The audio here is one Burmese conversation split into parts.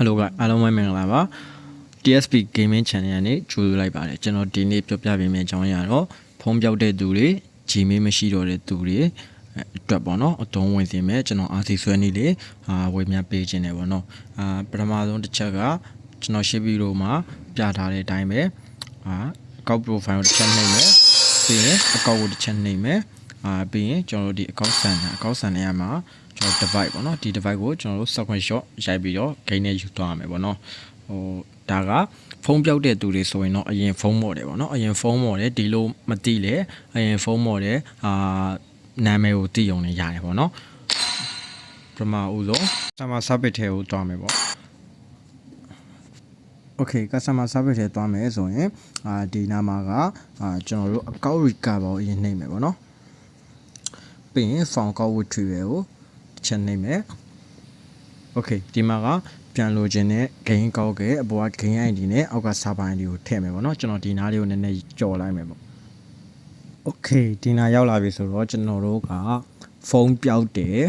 Hello ကအားလုံးပဲမင်္ဂလာပါ TSP Gaming Channel ကနေကြိုဆိုလိုက်ပါတယ်ကျွန်တော်ဒီနေ့ပြောပြပေးမယ့်အကြောင်းအရာတော့ဖုံးပြောက်တဲ့သူတွေ Gmail မရှိတော့တဲ့သူတွေအဲအတွက်ပေါ့နော်အတုံးဝင်စင်မဲ့ကျွန်တော် RC ဆွဲနေလေအာဝေမျှပေးခြင်းတယ်ပေါ့နော်အာပထမဆုံးတစ်ချက်ကကျွန်တော်ရှင်းပြီးတော့မှပြထားတဲ့အတိုင်းပဲအာအကောက် profile ကိုတစ်ချက်နှိပ်မယ်ပြီးရင်အကောက်ကိုတစ်ချက်နှိပ်မယ်အာပြီးရင်ကျွန်တော်တို့ဒီအကောက်ဆန်အကောက်ဆန်နေရာမှာ ကျွန်တော် device ပေါ့နော်ဒီ device ကိုကျွန်တော်တို့ screenshot ရိုက်ပြီးတော့ gain နဲ့ယူသွားရမယ်ပေါ့နော်ဟိုဒါကဖုန်းပြောက်တဲ့သူတွေဆိုရင်တော့အရင်ဖုန်းမော်တယ်ပေါ့နော်အရင်ဖုန်းမော်တယ်ဒီလိုမသိလေအရင်ဖုန်းမော်တယ်အာနာမည်ကိုသိအောင်လည်းရတယ်ပေါ့နော်ပထမဦးဆုံး customer service ထဲကိုတွားမယ်ပေါ့ Okay customer service ထဲတွားမယ်ဆိုရင်အာဒီနာမှာကအာကျွန်တော်တို့ account recover ကိုအရင်နှိပ်မယ်ပေါ့နော်ပြီးရင် phone call retrieval ကို တစ်ချက်နှိပ်မယ် Okay ဒီမှာကပြန်လိုချင်တဲ့ gain ကောက်ခဲ့အပေါ်က gain ID နဲ့အောက်က server ID ကိုထည့်မယ်ပေါ့နော်ကျွန်တော်ဒီနားလေးကိုနည်းနည်းကြော်လိုက်မယ်ပေါ့ Okay ဒီနားရောက်လာပြီဆိုတော့ကျွန်တော်တို့ကဖုန်းပြောက်တယ်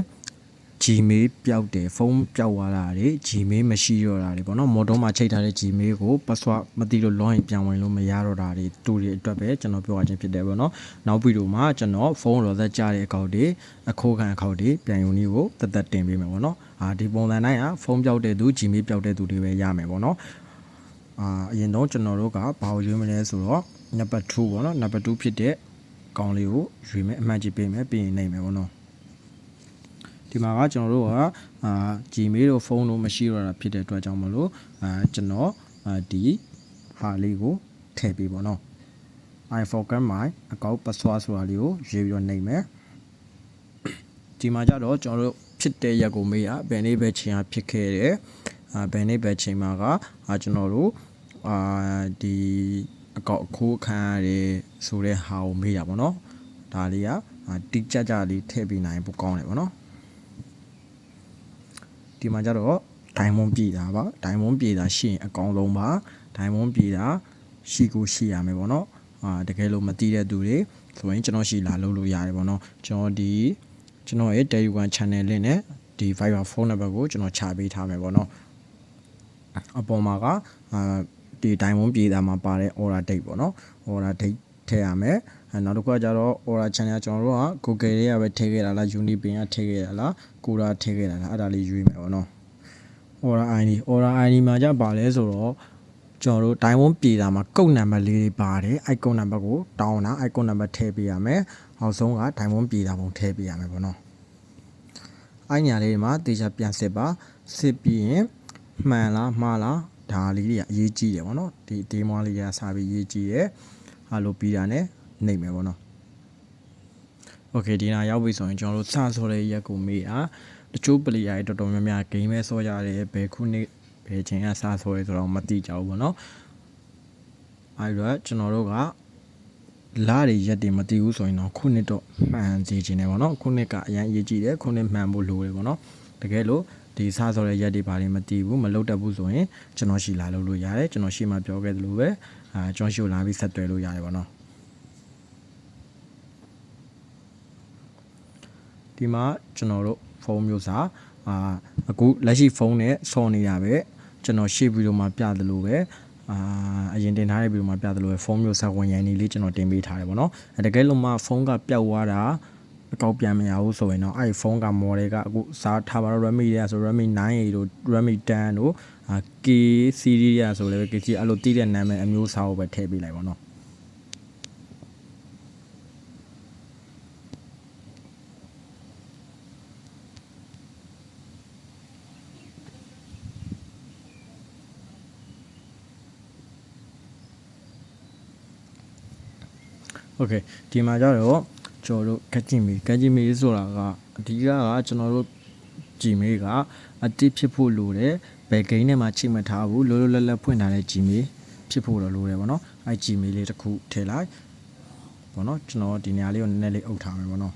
Gmail ပျောက်တယ်ဖုန်းပျောက်သွားတာတွေ Gmail မရှိတော့တာတွေပေါ့နော်မော်တော်မှာချိန်ထားတဲ့ Gmail ကို password မသိလို့ login ပြန်ဝင်လို့မရတော့တာတွေတူတွေအတွက်ပဲကျွန်တော်ပြောရခြင်းဖြစ်တယ်ပေါ့နော်နောက်ပြီးတော့မှကျွန်တော်ဖုန်းရောသက်ကြတဲ့အကောင့်တွေအခိုးခံအကောင့်တွေပြန်ယူနည်းကိုတက်တက်တင်ပေးမယ်ပေါ့နော်အာဒီပုံစံတိုင်းကဖုန်းပျောက်တဲ့သူ Gmail ပျောက်တဲ့သူတွေပဲရမယ်ပေါ့နော်အာအရင်တော့ကျွန်တော်တို့ကဘာကိုရွေးမလဲဆိုတော့ number 2ပေါ့နော် number 2ဖြစ်တဲ့ကောင်လေးကိုရွေးမယ်အမှတ်ကြီးပေးမယ်ပြီးရင်နိုင်မယ်ပေါ့နော် ဒီမှာကကျွန်တော်တို့ကအာ Gmail တို့ဖုန်းတို့မရှိတော့တာဖြစ်တဲ့အတွက်ကြောင့်မလို့အာကျွန်တော်အာဒီဟာလေးကိုထည့်ပေးပါတော့ I forget my account password ဆိုတာလေးကိုရေးပြီးတော့နှိပ်မယ်ဒီမှာကြတော့ကျွန်တော်တို့ဖြစ်တဲ့ရက်ကိုမေးရဘယ်နေ့ပဲချိန်ဟာဖြစ်ခဲ့တယ်အာဘယ်နေ့ပဲချိန်မှာကအာကျွန်တော်တို့အာဒီအကောက်အခိုးခံရတယ်ဆိုတဲ့ဟာကိုမေးရပါတော့ဒါလေးကအာတိကျကျလေးထည့်ပေးနိုင်ပိုကောင်းတယ်ပေါ့နော် ဒီမှာကျတော့ဒိုင်မွန်ပြည်တာပါဒိုင်မွန်ပြည်တာရှိရင်အကောင်းဆုံးပါဒိုင်မွန်ပြည်တာရှိကိုရှိရမယ်ပေါ့နော်အာတကယ်လို့မသိတဲ့သူတွေဆိုရင်ကျွန်တော်ရှိလာလုပ်လို့ရတယ်ပေါ့နော်ကျွန်တော်ဒီကျွန်တော်ရဲ့ Telegram channel link နဲ့ဒီ Viber phone number ကိုကျွန်တော်ချပေးထားမယ်ပေါ့နော်အပေါ်မှာကအာဒီဒိုင်မွန်ပြည်တာမှာပါတဲ့ order date ပေါ့နော် order date ထည့်ရမယ်အဲ နောက်တစ်ခုကကျတော့ order channel ကျွန်တော်တို့က Google တွေကပဲထည့်ခဲ့တာလား Unipin ကထည့်ခဲ့တာလား Quora ထည့်ခဲ့တာလားအဲ့ဒါလေးရွေးမယ်ပေါ့နော် order ID order ID မှာじゃပါလဲဆိုတော့ကျွန်တော်တို့ diamond ပြည်တာမှာကုတ်နံပါတ်လေးတွေပါတယ် icon နံပါတ်ကိုတောင်းတာ icon နံပါတ်ထည့်ပေးရမယ်အောက်ဆုံးက diamond ပြည်တာပုံထည့်ပေးရမယ်ပေါ့နော်အဲ့ညာလေးတွေမှာတေချာပြန်စစ်ပါစစ်ပြီးရင်မှန်လားမှားလားဒါလေးတွေကအရေးကြီးတယ်ပေါ့နော်ဒီဒေမွားလေးတွေကစာပြီးအရေးကြီးတယ်ဟာလိုပြီးတာနဲ့ နှိပ်မယ်ပေါ့နော် โอเคဒီနာရောက်ပြီဆိုရင်ကျွန်တော်တို့စဆော်တဲ့ရက်ကိုမေးတာတချို့ပလီယာတွေတော်တော်များများဂိမ်းပဲဆော်ကြတယ်ဘယ်ခုနှစ်ဘယ်ချိန်ကစဆော်ရဲဆိုတော့မသိကြဘူးပေါ့နော်အဲ့တော့ကျွန်တော်တို့ကလာတွေရက်တွေမသိဘူးဆိုရင်တော့ခုနှစ်တော့မှန်စီခြင်းတယ်ပေါ့နော်ခုနှစ်ကအရင်အရေးကြီးတယ်ခုနှစ်မှန်ဖို့လိုတယ်ပေါ့နော်တကယ်လို့ဒီစဆော်တဲ့ရက်တွေဘာတွေမသိဘူးမလုပ်တတ်ဘူးဆိုရင်ကျွန်တော်ရှိလာလုပ်လို့ရတယ်ကျွန်တော်ရှိမှပြောခဲ့သလိုပဲအာကျွန်တော်ရှိကိုလာပြီးဆက်သွယ်လို့ရတယ်ပေါ့နော် ဒီမှာကျွန်တော်တို့ဖုန်းမျိုးစာအာအခုလက်ရှိဖုန်းနဲ့ဆော်နေတာပဲကျွန်တော်ရှေ့ဗီဒီယိုမှာပြသလိုပဲအာအရင်တင်ထားတဲ့ဗီဒီယိုမှာပြသလိုပဲဖုန်းမျိုးစာဝင်ရန်နေလေးကျွန်တော်တင်ပေးထားတယ်ပေါ့နော်အဲတကယ်လို့မှဖုန်းကပျောက်သွားတာအကောက်ပြန်မရဘူးဆိုရင်တော့အဲ့ဒီဖုန်းက model ကအခုစားထားပါတော့ Redmi ရဆို Redmi 9A တို့ Redmi 10တို့အာ K series ရဆိုလည်း K series အဲ့လိုတည်တဲ့နာမည်အမျိုးအစားကိုပဲထည့်ပေးလိုက်ပါတော့ โอเคဒီမှာကျတော့ကျွန်တော်တို့ကက်ဂျီမီကက်ဂျီမီဆိုတာကအဓိကကကျွန်တော်တို့ဂျီမီကအတိဖြစ်ဖို့လိုတယ်ဘယ်ဂိမ်းထဲမှာချိန်မထားဘူးလောလောလတ်လတ်ဖွင့်ထားတဲ့ဂျီမီဖြစ်ဖို့တော့လိုတယ်ဗောနော်အဲဂျီမီလေးတစ်ခုထည့်လိုက်ဗောနော်ကျွန်တော်ဒီနေရာလေးကိုနည်းနည်းလေးအုပ်ထားမယ်ဗောနော်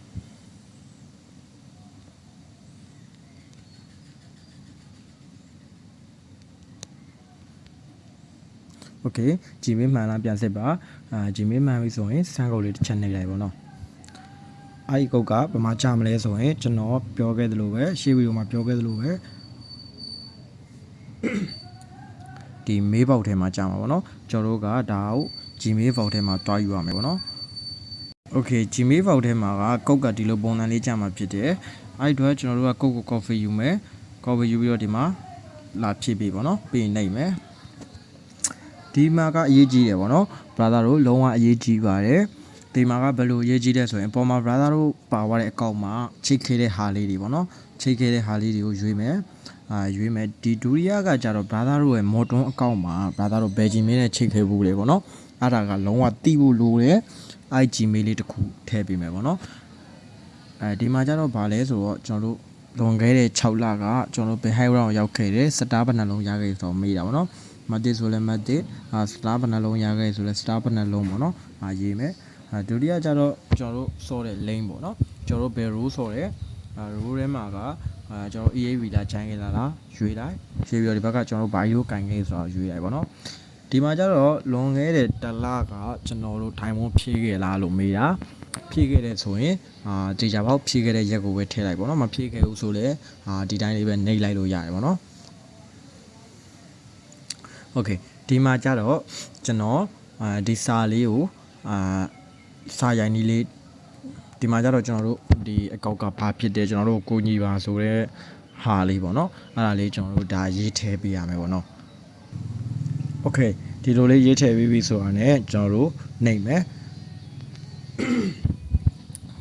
โอเคဂျီမီမှန်လားပြန်စစ်ပါအာဂျီမီမှန်ပြီဆိုရင်စမ်းကုတ်လေးတစ်ချက်နှိပ်လိုက်ဗောနော်အဲ့ဒီကုတ်ကဘယ်မှာကြာမလဲဆိုရင်ကျွန်တော်ပြောခဲ့သလိုပဲရှေ့ဗီဒီယိုမှာပြောခဲ့သလိုပဲ ဒီမေးပေါက်ထဲမှာကြာမှာပေါ့နော်ကျွန်တော်တို့ကဒါကို Gmail ပေါက်ထဲမှာတွားယူရမယ်ပေါ့နော် Okay Gmail ပေါက်ထဲမှာကကုတ်ကဒီလိုပုံစံလေးကြာမှာဖြစ်တယ်အဲ့ဒီတော့ကျွန်တော်တို့ကကုတ်ကို coffee ယူမယ် coffee ယူပြီးတော့ဒီမှာလာဖြည့်ပေးပေါ့နော်ပြီးရင်နှိပ်မယ် ဒီမှာကအရေးကြီးတယ်ပေါ့နော် brother တို့လုံးဝအရေးကြီးပါတယ်ဒီမှာကဘယ်လိုအရေးကြီးလဲဆိုရင်အပေါ်မှာ brother တို့ပါသွားတဲ့အကောင့်မှာချိတ်ခဲတဲ့ဟာလေးတွေပေါ့နော်ချိတ်ခဲတဲ့ဟာလေးတွေကိုရွေးမယ်အာရွေးမယ်ဒီဒူရီယာကကြတော့ brother တို့ရဲ့ modern account မှာ brother တို့ Belgium နဲ့ချိတ်ခဲဘူးလေပေါ့နော်အဲ့ဒါကလုံးဝတိဖို့လိုတယ် IG mail လေးတစ်ခုထည့်ပေးမယ်ပေါ့နော်အဲဒီမှာကျတော့ဗာလဲဆိုတော့ကျွန်တော်တို့လွန်ခဲ့တဲ့6လကကျွန်တော်တို့ဘယ် high round ရောက်ခဲ့တယ်စတားဘယ်နှလုံးရခဲ့ဆိုတော့မေးတာပေါ့နော် မတ်တစ်ဆိုလဲမတ်တစ်အာစတားဘယ်နှလုံးရခဲ့ဆိုလဲစတားဘယ်နှလုံးပေါ့နော်အာရေးမယ်အာဒုတိယကျတော့ကျွန်တော်တို့စောတဲ့ lane ပေါ့နော်ကျွန်တော်တို့ဘယ် row စောတဲ့အာ row ထဲမှာကအာကျွန်တော် EAV လာခြိုင်းခဲ့လာလားရွေးလိုက်ရွေးပြီးတော့ဒီဘက်ကကျွန်တော်တို့ bio ကင်ခဲ့ဆိုတော့ရွေးလိုက်ပေါ့နော်ဒီမှာကျတော့လွန်ခဲ့တဲ့တလကကျွန်တော်တို့ထိုင်ဝန်းဖြည့်ခဲ့လားလို့မေးတာဖြည့်ခဲ့တဲ့ဆိုရင်အာကြေချာပေါက်ဖြည့်ခဲ့တဲ့ရက်ကိုပဲထည့်လိုက်ပေါ့နော်မဖြည့်ခဲ့ဘူးဆိုလဲအာဒီတိုင်းလေးပဲနှိပ်လိုက်လို့ရတယ်ပေါ့နော် โอเคဒီမှာကျတော့ကျွန်တော်အာဒီစာလေးကိုအာစာရိုင်းကြီးလေးဒီမှာကျတော့ကျွန်တော်တို့ဒီအကောက်ကဘာဖြစ်တယ်ကျွန်တော်တို့ကိုညီပါဆိုတဲ့ဟာလေးပေါ့နော်အဲ့ဒါလေးကျွန်တော်တို့ဒါရေးထည့်ပေးရမယ်ပေါ့နော် โอเคဒီလိုလေးရေးထည့်ပြီးပြီဆိုတာ ਨੇ ကျွန်တော်တို့နှိပ်မယ်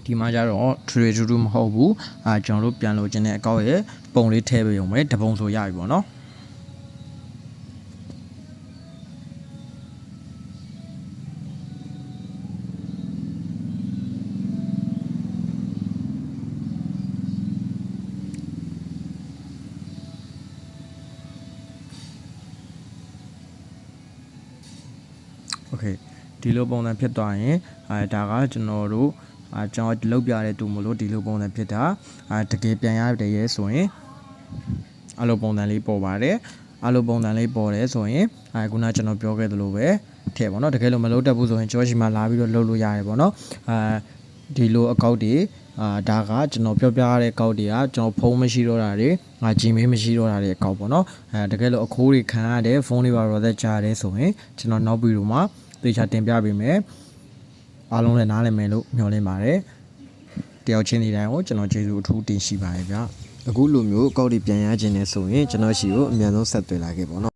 ဒီမှာကျတော့ trade to မဟုတ်ဘူးအာကျွန်တော်တို့ပြန်လို့ခြင်းတဲ့အကောက်ရဲ့ပုံလေးထည့်ပေးရုံပဲတပုံဆိုရပြီပေါ့နော် โอเคဒီလိုပုံစံဖြစ်သွားရင်အဲဒါကကျွန်တော်တို့အာကျွန်တော်လုတ်ပြတဲ့သူမလို့ဒီလိုပုံစံဖြစ်တာအာတကယ်ပြန်ရတယ်ရဲဆိုရင်အဲ့လိုပုံစံလေးပေါ်ပါတယ်အဲ့လိုပုံစံလေးပေါ်တယ်ဆိုရင်အဲခုနကျွန်တော်ပြောခဲ့သလိုပဲထည့်ပါတော့တကယ်လို့မလုပ်တတ်ဘူးဆိုရင်ကျောရှိမှာလာပြီးတော့လုပ်လို့ရတယ်ပေါ့နော်အဲဒီလိုအကောက်တွေအာဒါကကျွန်တော်ပြောပြရတဲ့အကောက်တွေကကျွန်တော်ဖုန်းမရှိတော့တာတွေငါ Gmail မရှိတော့တာတွေအကောက်ပေါ့နော်အဲတကယ်လို့အခိုးတွေခံရတယ်ဖုန်းတွေပါတော့သက်ကြားရတယ်ဆိုရင်ကျွန်တော်နောက်ပြီးတော့မှ သေချာတင်ပြပေးမယ်အားလုံးလည်းနားလည်မယ်လို့မျှော်လင့်ပါတယ်တယောက်ချင်းဒီတိုင်းကိုကျွန်တော်ကျေးဇူးအထူးတင်ရှိပါတယ်ဗျအခုလိုမျိုးအကောက်တွေပြန်ရခြင်းနဲ့ဆိုရင်ကျွန်တော်ရှိကိုအမြန်ဆုံးဆက်သွယ်လာခဲ့ပါတော့